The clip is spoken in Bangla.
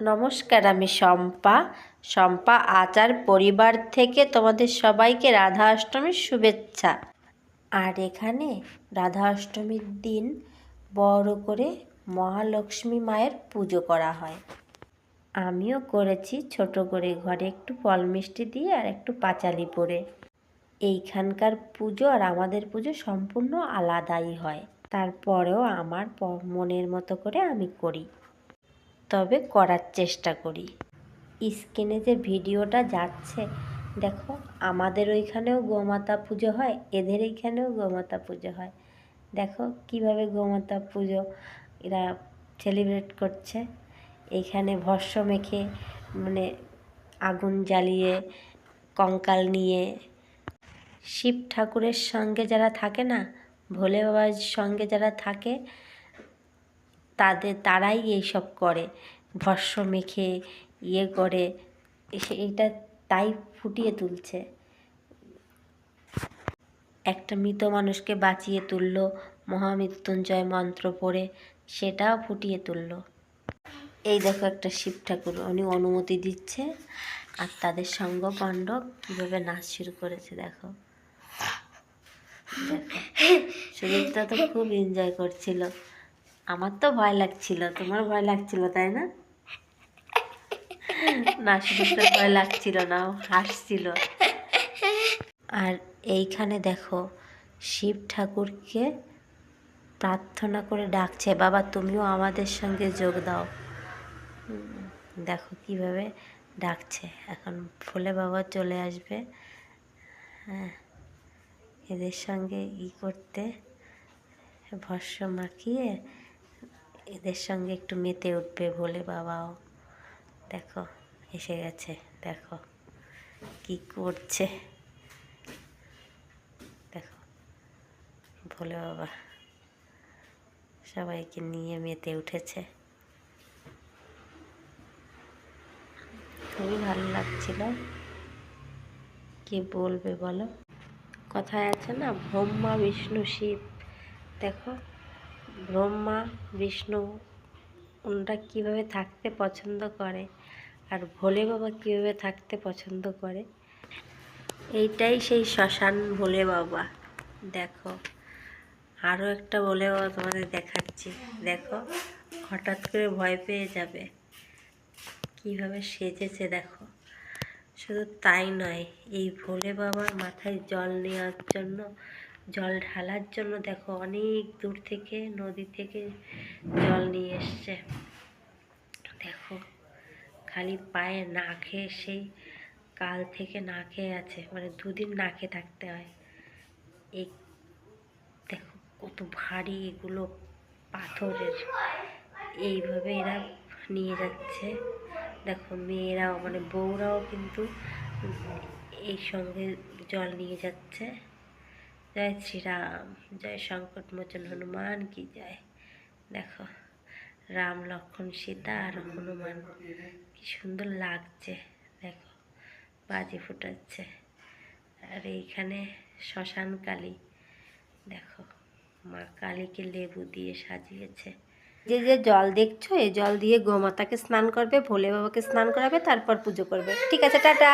নমস্কার, আমি শম্পা। শম্পা আচার পরিবার থেকে তোমাদের সবাইকে রাধা অষ্টমীর শুভেচ্ছা। আর এখানে রাধা অষ্টমীর দিন বড় করে মহালক্ষ্মী মায়ের পুজো করা হয়। আমিও করেছি ছোট করে ঘরে একটু ফল মিষ্টি দিয়ে আর একটু পাঁচালি পরে। এইখানকার পুজো আর আমাদের পুজো সম্পূর্ণ আলাদাই হয়। তারপরেও আমার মনের মতো করে আমি করি। তবে করার চেষ্টা করি। স্ক্রিনে যে ভিডিওটা যাচ্ছে, দেখো, আমাদের ওইখানেও গোমাতা পুজো হয়, এদের এইখানেও গোমাতা পুজো হয়। দেখো, কীভাবে গোমাতা পুজো এরা সেলিব্রেট করছে। এইখানে ভস্য মেখে মানে আগুন জ্বালিয়ে, কঙ্কাল নিয়ে। শিব ঠাকুরের সঙ্গে যারা থাকে না, ভোলে বাবার সঙ্গে যারা থাকে তাদের, তারাই এইসব করে। ভস্য মেখে ইয়ে করে এইটা তাই ফুটিয়ে তুলছে। একটা মৃত মানুষকে বাঁচিয়ে তুললো, মহামৃত্যুঞ্জয় মন্ত্র পড়ে, সেটাও ফুটিয়ে তুললো। এই দেখো একটা শিব ঠাকুর, উনি অনুমতি দিচ্ছে, আর তাদের সঙ্গ পাণ্ডব কীভাবে নাচ শুরু করেছে দেখো। সুদীপ্তা তো খুব এনজয় করছিল। আমার তো ভয় লাগছিল, তোমার ভয় লাগছিল, তাই না? না সুদীপ্তার ভয় লাগছিল না হাসছিল। আর এইখানে দেখো, শিব ঠাকুরকে প্রার্থনা করে ডাকছে, বাবা, তুমিও আমাদের সঙ্গে যোগ দাও। দেখো কীভাবে ডাকছে, এখন ফুলে বাবা চলে আসবে। হ্যাঁ এদের সঙ্গে ই করতে ভস্য মাখিয়ে এদের সঙ্গে একটু মেতে উঠবে বলে বাবাও। দেখো, এসে গেছে, দেখো কি করছে। দেখো, ভোলে বাবা সবাইকে নিয়ে মেতে উঠেছে। খুবই ভালো লাগছিল। কি বলবে বলো? কথায় আছে না, ব্রহ্মা, বিষ্ণু, শিব। দেখো ব্রহ্মা, বিষ্ণু ওনারা কীভাবে থাকতে পছন্দ করে আর ভোলে বাবা কীভাবে থাকতে পছন্দ করে? এইটাই সেই শ্মশান ভোলে বাবা। দেখো আরও একটা ভোলে বাবা তোমাদের দেখাচ্ছি। দেখো, হঠাৎ করে ভয় পেয়ে যাবে। কীভাবে সেজেছে দেখো। শুধু তাই নয়, এই ভোলে বাবার মাথায় জল নেওয়ার জন্য জল ঢালার জন্য দেখো অনেক দূর থেকে, নদী থেকে জল নিয়ে এসছে। দেখো, খালি পায়ে না খেয়ে সেই কাল থেকে না খেয়ে আছে মানে দুদিন না খেয়ে থাকতে হয়। এই দেখো কত ভারী এগুলো পাথরের। এইভাবে এরা নিয়ে যাচ্ছে। দেখো মেয়েরাও মানে বউরাও কিন্তু এই সঙ্গে জল নিয়ে যাচ্ছে। জয় শ্রীরাম, জয় সংকট মোচন হনুমান, কি জয়। দেখো, রাম লক্ষ্মণ সীতা আর হনুমান। কি সুন্দর লাগছে, দেখো, বাজি ফুটাচ্ছে। আর এইখানে শ্মশান কালী, দেখো, মা কালীকে লেবু দিয়ে সাজিয়েছে। যে যে জল দেখছ, এই জল দিয়ে গোমাতাকে স্নান করবে, ভোলে বাবাকে স্নান করাবে, তারপর পুজো করবে। ঠিক আছে, টাটা।